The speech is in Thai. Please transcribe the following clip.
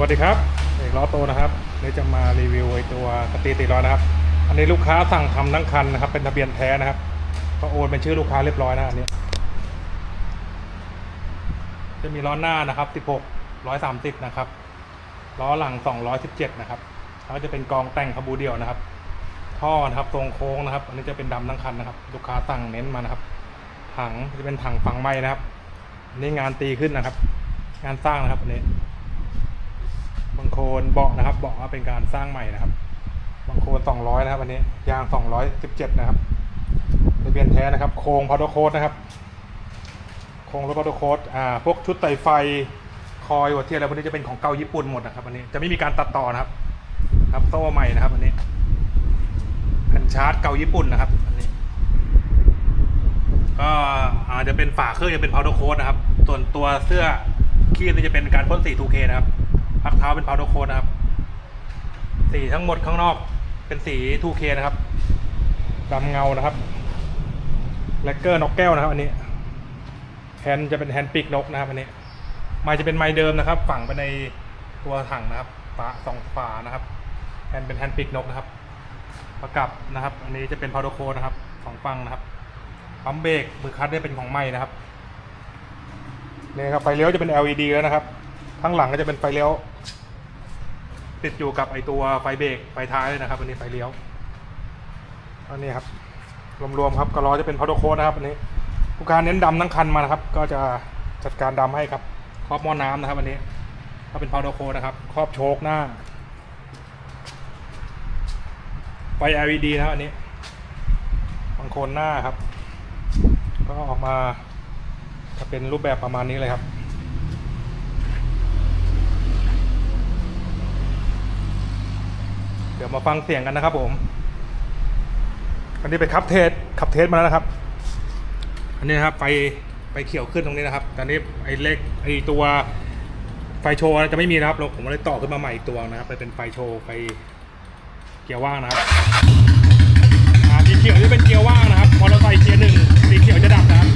วัสดีครับเอกล้อโตนะครับเดี๋ยวจะมารีวิวไอตัวสตีติล้อนะครับ อันนี้ลูกค้าสั่งทำทั้งคันนะครับ เป็นทะเบียนแท้นะครับก็โอนเป็นชื่อลูกค้าเรียบร้อยนะอันนี้ จะมีล้อหน้านะครับ16 130นะครับล้อหลัง 217 นะครับแล้วก็จะเป็นกองแต่งขบูเดียวนะครับ ท่อนะครับทรงโค้งนะครับ อันนี้จะเป็นดำทั้งคันนะครับ ลูกค้าสั่งเน้นมานะครับ ถังจะเป็นถังฝังไม้นะครับนนี้งานตีขึ้นนะครับ งานสร้างนะครับอันนี้ บางโคนเบาะนะครับเบาะว่าเป็นการสร้างใหม่นะครับ บางโคน200นะครับอันนี้ยาง 217 นะครับทะเบียนแท้นะครับ โครงพาวเดอร์โค้ดนะครับ โครงรถพาวเดอร์โค้ดอ่าพวกชุดไต่ไฟคอยหัวเทียนอะไรพวกนี้จะเป็นของเก่าญี่ปุ่นหมดนะครับอันนี้จะไม่มีการตัดต่อนะครับ ครับโซ่ใหม่นะครับอันนี้แผ่นชาร์จเก่าญี่ปุ่นนะครับอันนี้ก็อาจจะเป็นฝาเครื่องจะเป็นพาวเดอร์โค้ดนะครับ ส่วนตัวเสื้อคีบนี่จะเป็นการพ่นสี 2K นะครับ พักเท้าเป็นพาวเดอร์โค้ดนะครับ สีทั้งหมดข้างนอกเป็นสี 2K นะครับดำเงานะครับแลกเกอร์นกแก้วนะครับ อันนี้แฮนด์จะเป็นแฮนด์ปีกนกนะครับ อันนี้ไม้จะเป็นไม้เดิมนะครับ ฝังไปในตัวถังนะครับฝาสองฝานะครับแฮนด์เป็นแฮนด์ปีกนกนะครับ ประกับนะครับ อันนี้จะเป็นพาวเดอร์โค้ดนะครับสองฟังนะครับปั๊มเบรกมือคัดได้เป็นของใหม่นะครับนี่ครับไฟเลี้ยวจะเป็น LED แล้วนะครับ ข้างหลังก็จะเป็นไฟเลี้ยว ติดอยู่กับไอตัวไฟเบรกไฟท้ายเลยนะครับ อันนี้ไฟเลี้ยว อันนี้ครับ รวมๆครับกระล้อจะเป็นพาวเดอร์โค้ดนะครับ อันนี้ลูกค้าเน้นดำทั้งคันมานะครับ ก็จะจัดการดำให้ครับ ครอบหม้อน้ำนะครับอันนี้ก็เป็นพาวเดอร์โค้ดนะครับ ครอบโชคหน้าไฟ LED นะครับอันนี้บางคนหน้าครับ ก็ออกมาจะเป็นรูปแบบประมาณนี้เลยครับ เดี๋ยวมาฟังเสียงกันนะครับผมอันนี้ไปขับเทสขับเทสมาแล้วนะครับ อันนี้นะครับไฟไฟเขียวขึ้นตรงนี้นะครับ ตอนนี้ไอ้เล็กไอ้ตัวไฟโชว์จะไม่มีนะครับเราผมเลยต่อขึ้นมาใหม่อีกตัวนะครับไปเป็นไฟโชว์ไฟเกียร์ว่างนะครับอ่าสีเขียวจะเป็นเกียร์ว่างนะครับพอเราใส่เกียร์หนึ่งสีเขียวจะดับนะครับ